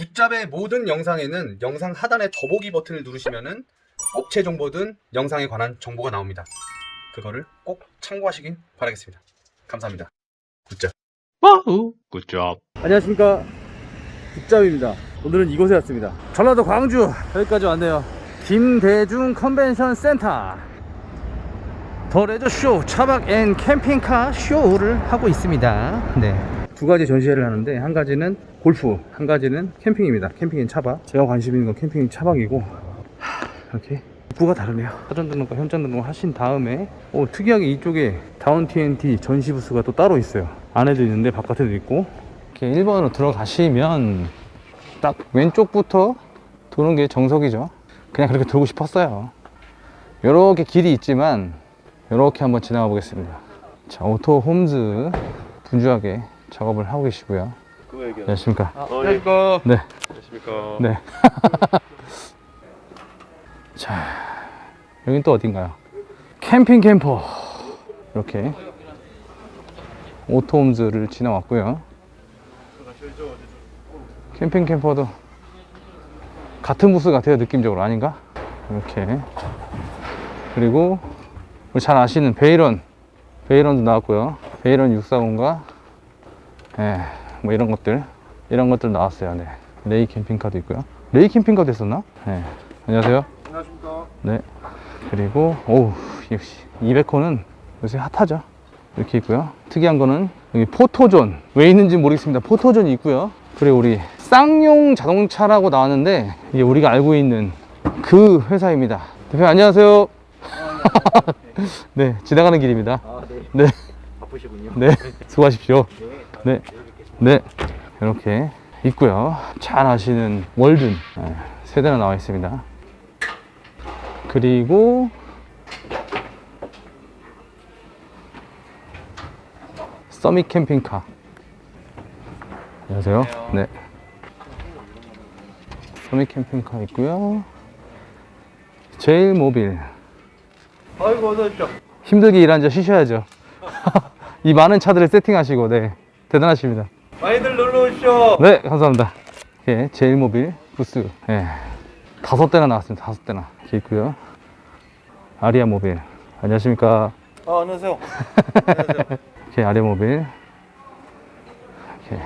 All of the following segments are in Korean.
굿잡의 모든 영상에는 영상 하단의 더보기 버튼을 누르시면은 업체 정보든 영상에 관한 정보가 나옵니다. 그거를 꼭 참고하시긴 바라겠습니다. 감사합니다. 굿잡. 와우. 굿잡. 안녕하십니까. 국잡입니다. 오늘은 이곳에 왔습니다. 전라도 광주. 여기까지 왔네요. 김대중 컨벤션 센터. 더 레저 쇼 차박 앤 캠핑카 쇼를 하고 있습니다. 네 두 가지 전시회를 하는데 한 가지는 골프 한 가지는 캠핑입니다. 캠핑 앤 차박. 제가 관심 있는 건 캠핑 앤 차박이고 하, 이렇게 입구가 다르네요. 사전 등록과 현장 등록 하신 다음에 오, 특이하게 이쪽에 다운 TNT 전시 부스가 또 따로 있어요. 안에도 있는데 바깥에도 있고. 이렇게 1번으로 들어가시면 딱 왼쪽부터 도는 게 정석이죠. 그냥 그렇게 돌고 싶었어요. 이렇게 길이 있지만 이렇게 한번 지나가 보겠습니다. 자 오토 홈즈 분주하게 작업을 하고 계시고요 그거 얘기하 안녕하십니까 안녕하십니까 네 안녕하십니까 네. 자, 여긴 또 어딘가요? 캠핑 캠퍼. 이렇게 오토홈즈를 지나왔고요. 캠핑 캠퍼도 같은 부스 같아요, 느낌적으로. 아닌가? 이렇게. 그리고 우리 잘 아시는 베이런. 베이런도 나왔고요. 베이런 640과 예, 뭐 이런 것들. 이런 것들 나왔어요. 네. 레이 캠핑카도 있고요. 레이 캠핑카도 있었나? 네. 안녕하세요. 안녕하십니까 네. 그리고, 오우, 역시, 200호는 요새 핫하죠. 이렇게 있고요. 특이한 거는 여기 포토존. 왜 있는지 모르겠습니다. 포토존이 있고요. 그리고 우리 쌍용 자동차라고 나왔는데, 이게 우리가 알고 있는 그 회사입니다. 대표 안녕하세요. 네, 지나가는 길입니다. 네. 바쁘시군요 네, 수고하십시오. 네, 네, 이렇게 있고요. 잘 아시는 월든 네, 세 대나 나와 있습니다. 그리고 서밋 캠핑카. 안녕하세요. 네. 서밋 캠핑카 있고요. 제일 모빌. 아이고 어서 오십시오 힘들게 일한 자 쉬셔야죠. 이 많은 차들을 세팅하시고, 네. 대단하십니다. 많이들 놀러 오십시오 네, 감사합니다. 예, 제일모빌 부스. 예. 다섯 대나 나왔습니다. 다섯 대나. 이렇게 있고요. 아리아 모빌. 안녕하십니까. 아 안녕하세요 이렇게 아리아 모빌. 이렇게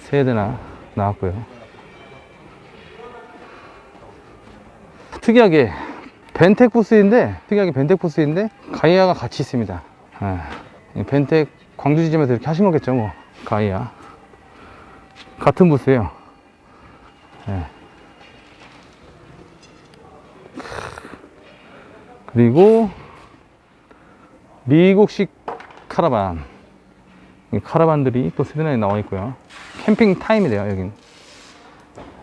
세 대나 나왔고요. 특이하게 벤텍 부스인데, 특이하게 벤텍 부스인데, 가이아가 같이 있습니다. 예. 이 벤텍 광주 지점에서 이렇게 하신 거겠죠, 뭐. 가이아. 같은 부스예요. 예. 그리고 미국식 카라반. 이 카라반들이 또 세대나 나와 있고요. 캠핑 타임이래요, 여긴.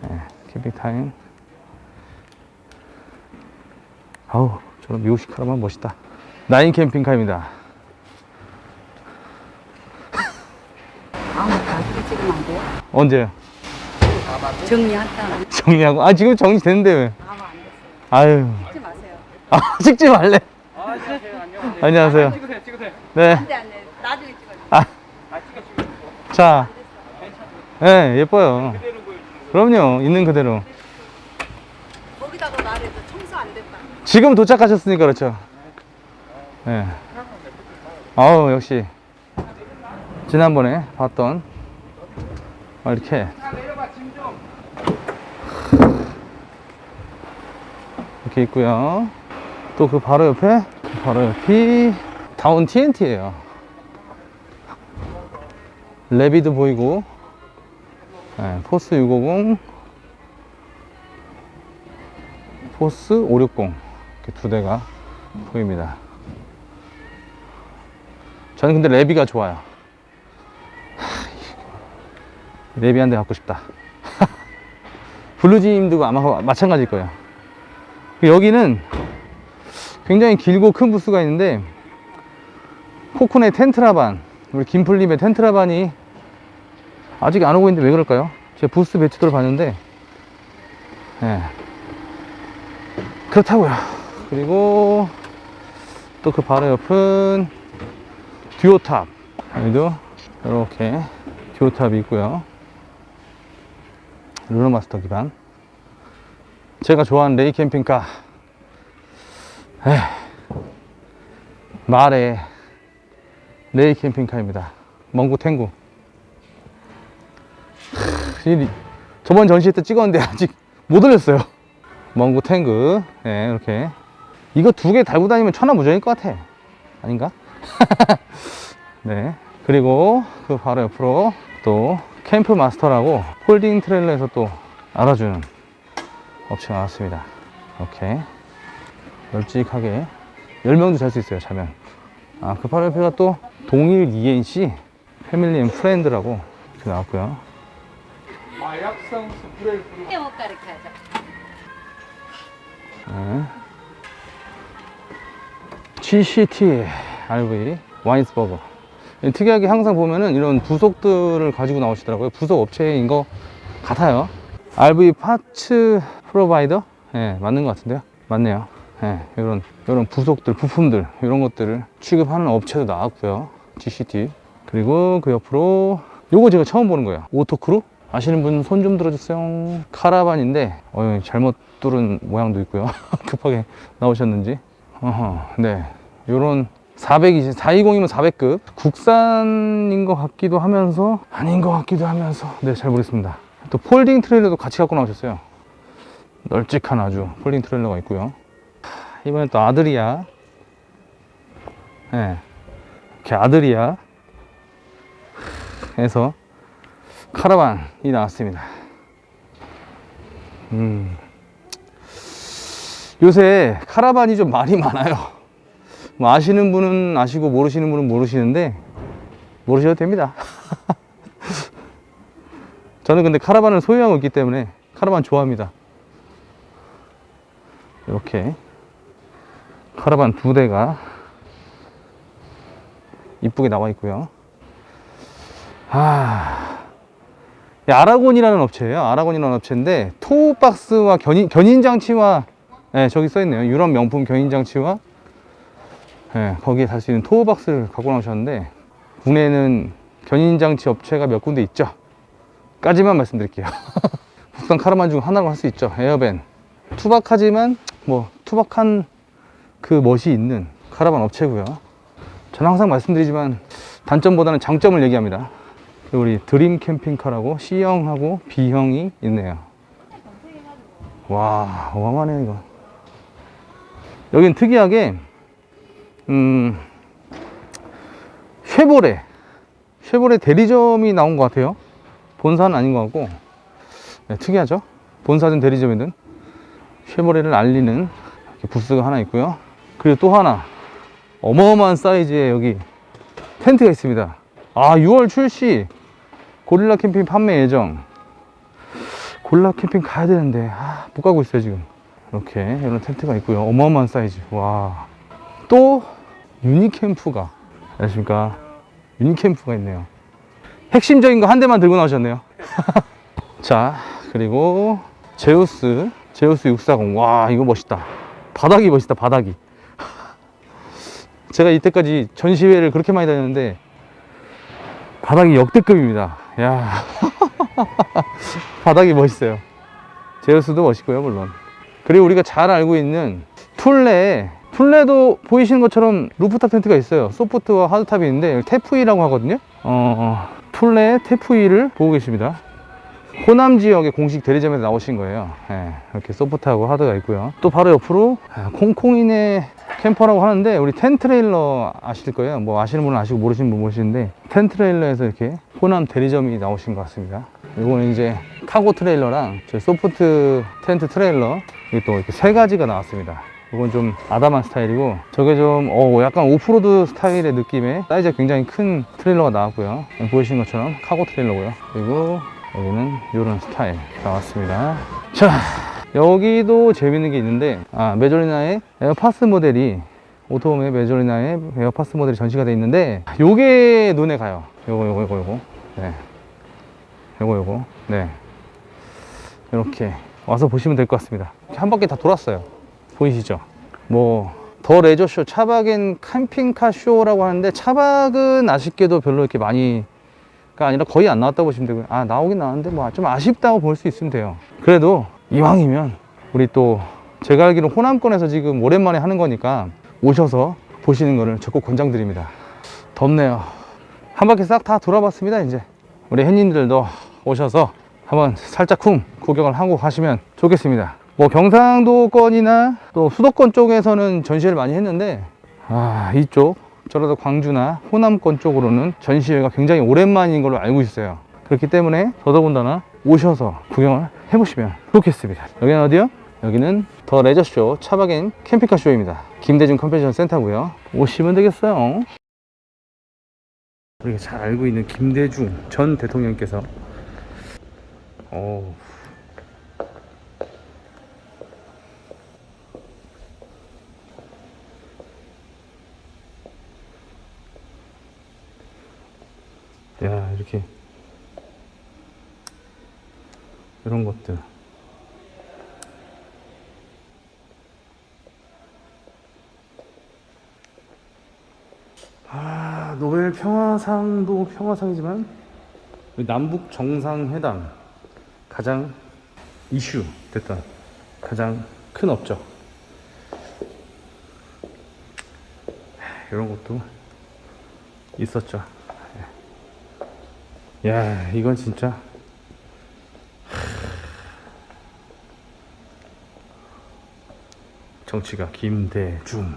예, 캠핑 타임. 아우, 저런 미국식 카라반 멋있다. 나인 캠핑카입니다. 아무 가지고 찍으면 안 돼요? 언제요? 정리한다. 정리하고. 아, 지금 정리 됐는데 왜? 아무 안 됐어요. 아유. 찍지 마세요. 아, 찍지 말래. 안녕하세요. 찍으세요 찍으세요 네. 안 돼, 안 돼. 나중에 찍어요. 자. 예, 예뻐요. 그럼요. 있는 그대로. 거기다가 말해도 청소 안 됐다. 지금 도착하셨으니까 그렇죠. 예. 아우, 역시. 지난번에 봤던. 아, 이렇게. 이렇게 있고요. 또 그 바로 옆에, 그 바로 옆이 다운 TNT예요. 레비도 보이고, 예, 포스 650, 포스 560 이렇게 두 대가 보입니다. 저는 근데 레비가 좋아요. 이- 레비 한 대 갖고 싶다. 블루짐도 아마 마찬가지일 거예요. 여기는 굉장히 길고 큰 부스가 있는데 코쿤의 텐트라반 우리 김풀림의 텐트라반이 아직 안 오고 있는데 왜 그럴까요? 제가 부스 배치도를 봤는데 예. 그렇다고요. 그리고 또 그 바로 옆은 듀오탑. 여기도 이렇게 듀오탑이 있고요. 르노마스터 기반. 제가 좋아하는 레이 캠핑카. 에휴, 말에 레이 캠핑카입니다. 멍구 탱구. 저번 전시회 때 찍었는데 아직 못 올렸어요. 멍구 탱구. 네, 이렇게. 이거 두 개 달고 다니면 천하무적일 것 같아. 아닌가? 네. 그리고 그 바로 옆으로 또 캠프 마스터라고 폴딩 트레일러에서 또 알아주는 업체가 나왔습니다. 이렇게 널찍하게 10명도 잘 수 있어요, 자면. 아, 그 바로 옆에가 또 동일 ENC 패밀리 앤 프렌드라고 이렇게 나왔고요. 못 가르쳐야죠. 네. GCT RV 와인스버거 특이하게 항상 보면은 이런 부속들을 가지고 나오시더라고요. 부속 업체인 것 같아요. RV 파츠 프로바이더? 예 맞는 것 같은데요? 맞네요. 예 이런 이런 부속들 부품들 이런 것들을 취급하는 업체도 나왔고요. GCT 그리고 그 옆으로 요거 제가 처음 보는 거예요. 오토크루? 아시는 분 손 좀 들어주세요. 카라반인데 어, 잘못 뚫은 모양도 있고요. 급하게 나오셨는지. 어허, 네. 요런 420, 420이면 400급. 국산인 것 같기도 하면서 아닌 것 같기도 하면서. 네 잘 모르겠습니다. 또 폴딩 트레일러도 같이 갖고 나오셨어요. 널찍한 아주 폴딩 트레일러가 있고요. 하, 이번엔 또 아드리아. 네. 이렇게 아드리아. 해서 카라반이 나왔습니다. 음. 요새 카라반이 좀 말이 많아요 뭐 아시는 분은 아시고 모르시는 분은 모르시는데 모르셔도 됩니다. 저는 근데 카라반을 소유하고 있기 때문에 카라반 좋아합니다. 이렇게 카라반 두 대가 이쁘게 나와 있고요. 아, 이 아라곤이라는 업체예요. 아라곤이라는 업체인데 토박스와 견인, 견인 장치와 네, 저기 써 있네요. 유럽 명품 견인 장치와 예, 거기에 달 수 있는 토어박스를 갖고 나오셨는데 국내에는 견인장치 업체가 몇 군데 있죠? 까지만 말씀드릴게요. 국산 카라반 중 하나로 할 수 있죠. 에어밴. 투박하지만 뭐 투박한 그 멋이 있는 카라반 업체고요. 저는 항상 말씀드리지만 단점보다는 장점을 얘기합니다. 그리고 우리 드림 캠핑카라고 C형하고 B형이 있네요. 와 어마어마하네요 이거. 여긴 특이하게 음, 쉐보레. 쉐보레 대리점이 나온 것 같아요. 본사는 아닌 것 같고. 네, 특이하죠? 본사든 대리점이든. 쉐보레를 알리는 부스가 하나 있고요. 그리고 또 하나. 어마어마한 사이즈의 여기 텐트가 있습니다. 아, 6월 출시. 고릴라 캠핑 판매 예정. 고릴라 캠핑 가야 되는데, 아, 못 가고 있어요, 지금. 이렇게, 이런 텐트가 있고요. 어마어마한 사이즈. 와. 또 유니캠프가 안녕하십니까? 유니캠프가 있네요. 핵심적인 거 한 대만 들고 나오셨네요. 자 그리고 제우스 제우스 640 와 이거 멋있다. 바닥이 멋있다 바닥이. 제가 이때까지 전시회를 그렇게 많이 다녔는데 바닥이 역대급입니다. 야. 바닥이 멋있어요. 제우스도 멋있고요 물론. 그리고 우리가 잘 알고 있는 툴레 툴레도 보이시는 것처럼 루프탑 텐트가 있어요. 소프트와 하드탑이 있는데 테프이라고 하거든요. 어, 툴레 테프이를 보고 계십니다. 호남 지역의 공식 대리점에서 나오신 거예요. 예, 이렇게 소프트하고 하드가 있고요. 또 바로 옆으로 아, 콩콩이네 캠퍼라고 하는데 우리 텐트레일러 아실 거예요. 뭐 아시는 분은 아시고 모르시는 분 모르시는데 텐트레일러에서 이렇게 호남 대리점이 나오신 것 같습니다. 이거는 이제 카고 트레일러랑 소프트 텐트 트레일러 이게 또 이렇게 세 가지가 나왔습니다 이건 좀 아담한 스타일이고 저게 좀 어, 약간 오프로드 스타일의 느낌의 사이즈가 굉장히 큰 트레일러가 나왔고요. 보이시는 것처럼 카고 트레일러고요. 그리고 여기는 이런 스타일 나왔습니다. 자 여기도 재밌는 게 있는데 아 메조리나의 에어파스 모델이 오토홈의 메조리나의 에어파스 모델이 전시가 돼 있는데 요게 눈에 가요. 요거 요거 요거 요거. 네. 요거 요거. 네. 이렇게 와서 보시면 될 것 같습니다. 한 바퀴 다 돌았어요 보이시죠? 뭐, 더 레저쇼, 차박엔 캠핑카 쇼라고 하는데, 차박은 아쉽게도 별로 이렇게 많이 아니라 거의 안 나왔다고 보시면 되고요. 아, 나오긴 나왔는데 뭐 좀 아쉽다고 볼 수 있으면 돼요. 그래도 이왕이면 우리 또 제가 알기로 호남권에서 지금 오랜만에 하는 거니까 오셔서 보시는 거를 적극 권장드립니다. 덥네요. 한 바퀴 싹 다 돌아봤습니다, 이제. 우리 햇님들도 오셔서 한번 살짝 쿵 구경을 하고 가시면 좋겠습니다. 뭐 경상도권이나 또 수도권 쪽에서는 전시회를 많이 했는데 아 이쪽 전라도 광주나 호남권 쪽으로는 전시회가 굉장히 오랜만인 걸로 알고 있어요. 그렇기 때문에 더더군다나 오셔서 구경을 해보시면 좋겠습니다. 여기는 어디요? 여기는 더 레저쇼 차박앤 캠핑카 쇼입니다. 김대중 컨벤션 센터고요. 오시면 되겠어요. 우리가 잘 알고 있는 김대중 전 대통령께서 어 야 이렇게. 이런 것들. 아 노벨 평화상도 평화상이지만 이 남북 정상회담 가장 이슈 됐던 가장 큰 업적. 이런 것도 있었죠. 야, 이건 진짜. 정치가 김대중.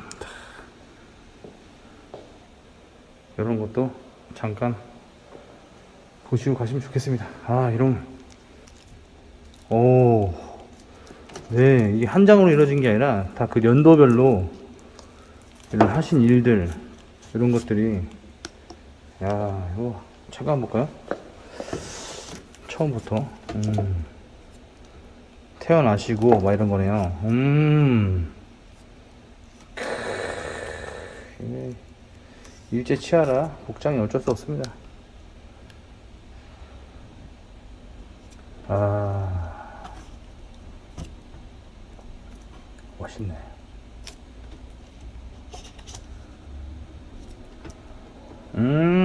이런 것도 잠깐 보시고 가시면 좋겠습니다. 아, 이런. 오. 네, 이게 한 장으로 이루어진 게 아니라 다 그 연도별로 이런 하신 일들, 이런 것들이. 야, 이거 잠깐 한번 볼까요? 처음부터 음. 태어나시고 막 이런 거네요. 음. 일제 치하라 복장이 어쩔 수 없습니다. 아 멋있네. 음.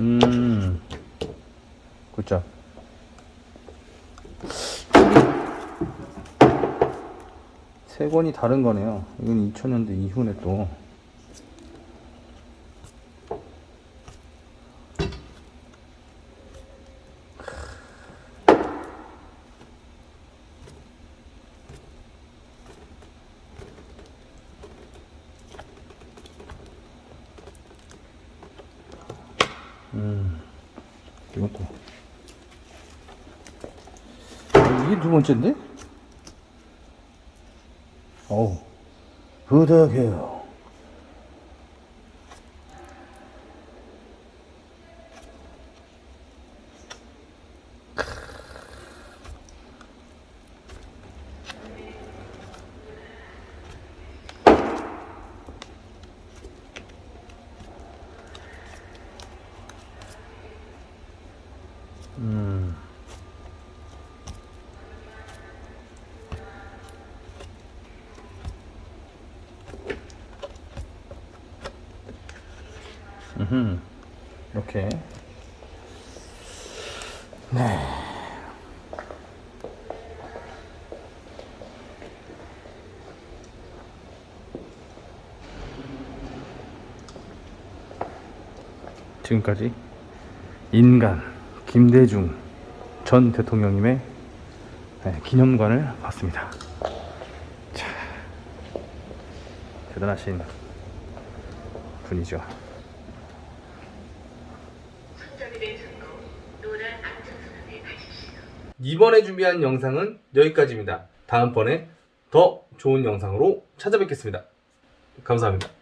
음. 굿잡. 세 권이 다른 거네요. 이건 2000년대 이후네 또. 이것도. 이게 두 번째인데? 어우, 부탁해요. 음, 이렇게. 네. 지금까지 인간 김대중 전 대통령님의 네, 기념관을 봤습니다. 자, 대단하신 분이죠. 이번에 준비한 영상은 여기까지입니다. 다음번에 더 좋은 영상으로 찾아뵙겠습니다. 감사합니다.